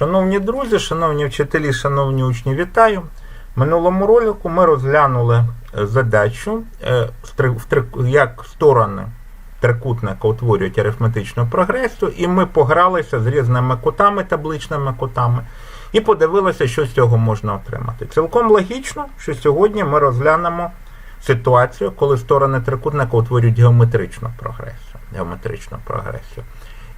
Шановні друзі, шановні вчителі, шановні учні, вітаю! В минулому ролику ми розглянули е, задачу, е, як сторони трикутника утворюють арифметичну прогресію, і ми погралися з різними кутами, табличними кутами, і подивилися, що з цього можна отримати. Цілком логічно, що сьогодні ми розглянемо ситуацію, коли сторони трикутника утворюють геометричну прогресію. Геометричну прогресію.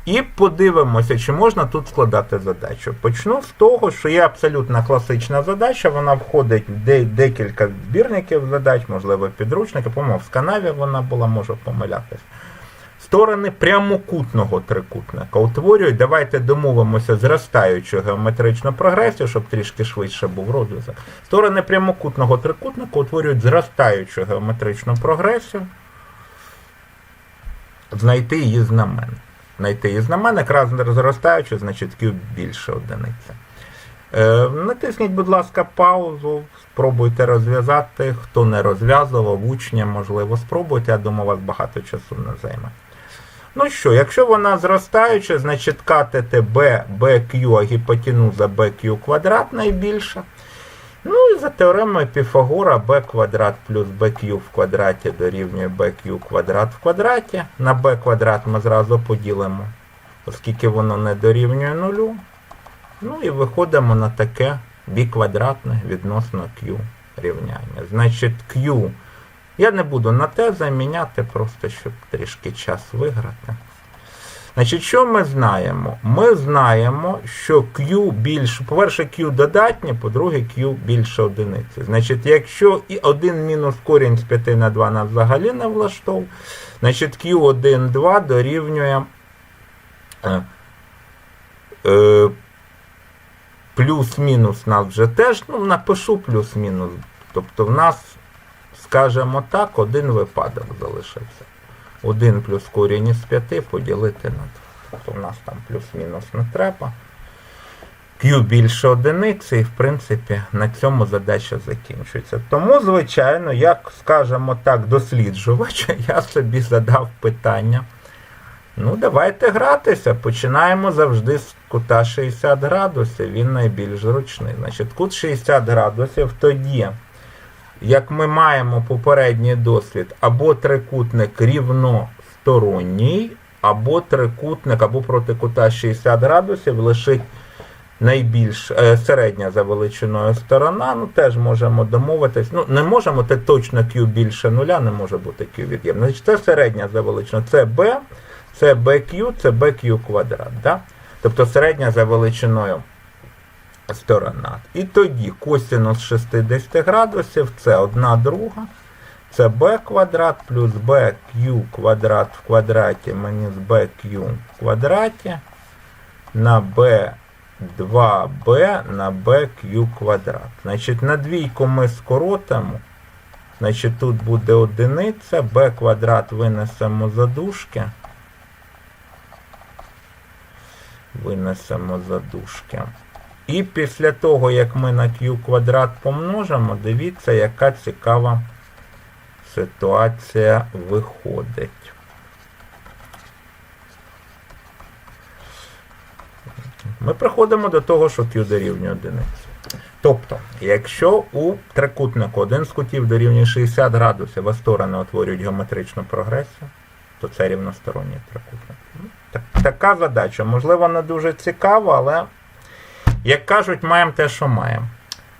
І подивимося, чи можна тут складати задачу. Почну з того, що є абсолютно класична задача. Вона входить в де- декілька збірників задач, можливо, підручники. По-моєму, в сканаві вона була, можу помилятись. Сторони прямокутного трикутника утворюють, давайте домовимося, зростаючу геометричну прогресію, щоб трішки швидше був розв'язок. Сторони прямокутного трикутника утворюють зростаючу геометричну прогресію. Знайти її знамен. Знайти її знаменник, раз зростаючи, значить Q більше одиниця. Е, натисніть, будь ласка, паузу, спробуйте розв'язати. Хто не розв'язував, учня, можливо, спробуйте. Я думаю, у вас багато часу не займе. Ну що, якщо вона зростаюча, значить катете B, BQ, а гіпотенуза BQ квадрат найбільша. Ну і за теоремою Піфагора b квадрат плюс bq в квадраті дорівнює bq квадрат в квадраті. На b квадрат ми зразу поділимо, оскільки воно не дорівнює нулю. Ну і виходимо на таке b квадратне відносно q рівняння. Значить, q. Я не буду на те заміняти, просто щоб трішки час виграти. Значить, що ми знаємо? Ми знаємо, що Q більше, по-перше, Q додатнє, по-друге, Q більше одиниці. Значить, якщо і 1 мінус корінь з 5 на 2 нас взагалі не влаштовує, значить Q1, 2 дорівнює е, е, плюс-мінус нас вже теж, ну, напишу плюс-мінус. Тобто в нас, скажімо так, один випадок залишився. 1 плюс корінь із 5 поділити на 2. Тобто в нас там плюс-мінус не треба. Q більше одиниці, і в принципі на цьому задача закінчується. Тому, звичайно, як, скажімо так, досліджувач, я собі задав питання. Ну, давайте гратися. Починаємо завжди з кута 60 градусів. Він найбільш зручний. Значить, кут 60 градусів тоді як ми маємо попередній досвід, або трикутник рівносторонній, або трикутник, або проти кута 60 градусів лишить найбільш е, середня за величиною сторона. Ну, теж можемо домовитись. Ну, не можемо, це точно Q більше нуля, не може бути Q від'ємне. Значить, це середня за величиною. Це B, це BQ, це BQ квадрат. Да? Тобто середня за величиною сторона. І тоді косинус 60 градусів це 1 друга. Це b квадрат плюс bq квадрат в квадраті мінус bq в квадраті на b2b на bq квадрат. Значить, на двійку ми скоротимо. Значить, тут буде одиниця, b квадрат винесемо за дужки. Винесемо за дужки. І після того, як ми на q квадрат помножимо, дивіться, яка цікава ситуація виходить. Ми приходимо до того, що q дорівнює одиниці. Тобто, якщо у трикутнику один з кутів дорівнює 60 градусів, а сторони утворюють геометричну прогресію, то це рівносторонній трикутник. Так- Така задача, можливо, не дуже цікава, але як кажуть, маємо те, що маємо.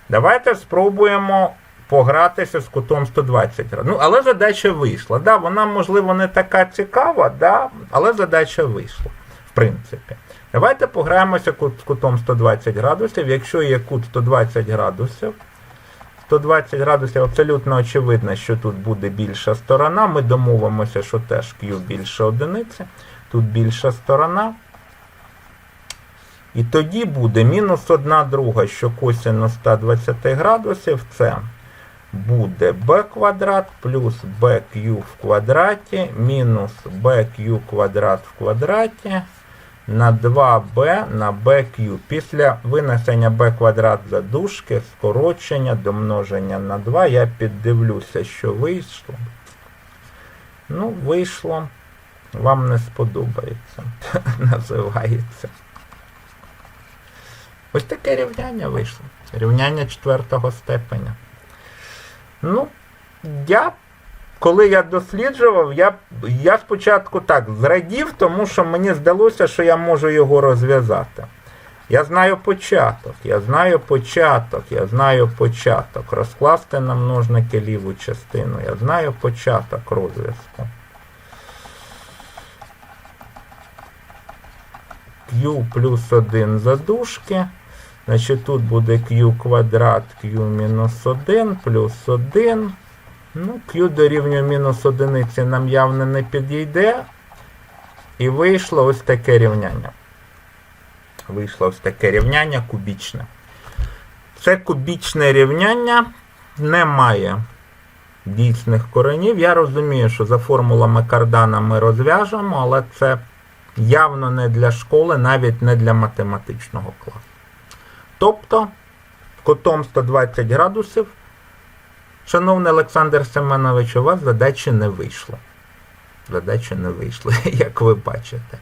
Давайте спробуємо погратися з кутом 120 градусів. Ну, але задача вийшла. Да, вона, можливо, не така цікава, да, але задача вийшла, в принципі. Давайте пограємося з кутом 120 градусів. Якщо є кут 120 градусів, 120 градусів абсолютно очевидно, що тут буде більша сторона. Ми домовимося, що теж Q більше одиниці. Тут більша сторона. І тоді буде мінус 1 друга, що косинус 120 градусів, це буде b квадрат плюс bq в квадраті мінус bq квадрат в квадраті на 2b на bq. Після винесення b квадрат за дужки, скорочення, домноження на 2. Я піддивлюся, що вийшло. Ну, вийшло. Вам не сподобається. Називається. Таке рівняння вийшло. Рівняння четвертого степеня. Ну, я, коли я досліджував, я, я спочатку так зрадів, тому що мені здалося, що я можу його розв'язати. Я знаю початок, я знаю початок, я знаю початок. Розкласти на множники ліву частину. Я знаю початок розв'язку. Q плюс 1 задушки. Значить, тут буде Q квадрат, Q мінус 1 плюс 1. Ну, Q дорівнює мінус одиниці нам явно не підійде. І вийшло ось таке рівняння. Вийшло ось таке рівняння кубічне. Це кубічне рівняння не має дійсних коренів. Я розумію, що за формулами кардана ми розв'яжемо, але це явно не для школи, навіть не для математичного класу. Тобто, кутом 120 градусів, шановний Олександр Семенович, у вас задачі не вийшло. Задачі не вийшли, як ви бачите.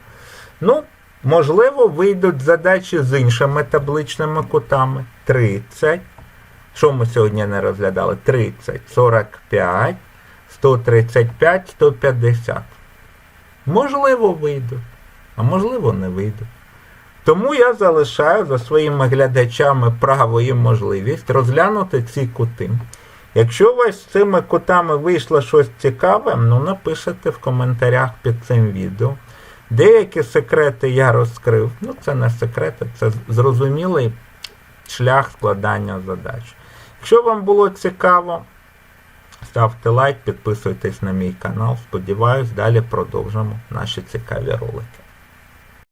Ну, можливо, вийдуть задачі з іншими табличними кутами. 30. Що ми сьогодні не розглядали? 30, 45, 135, 150. Можливо, вийдуть, а можливо, не вийдуть. Тому я залишаю за своїми глядачами право і можливість розглянути ці кути. Якщо у вас з цими кутами вийшло щось цікаве, ну напишете в коментарях під цим відео. Деякі секрети я розкрив. Ну, це не секрети, це зрозумілий шлях складання задач. Якщо вам було цікаво, ставте лайк, підписуйтесь на мій канал. Сподіваюсь, далі продовжимо наші цікаві ролики.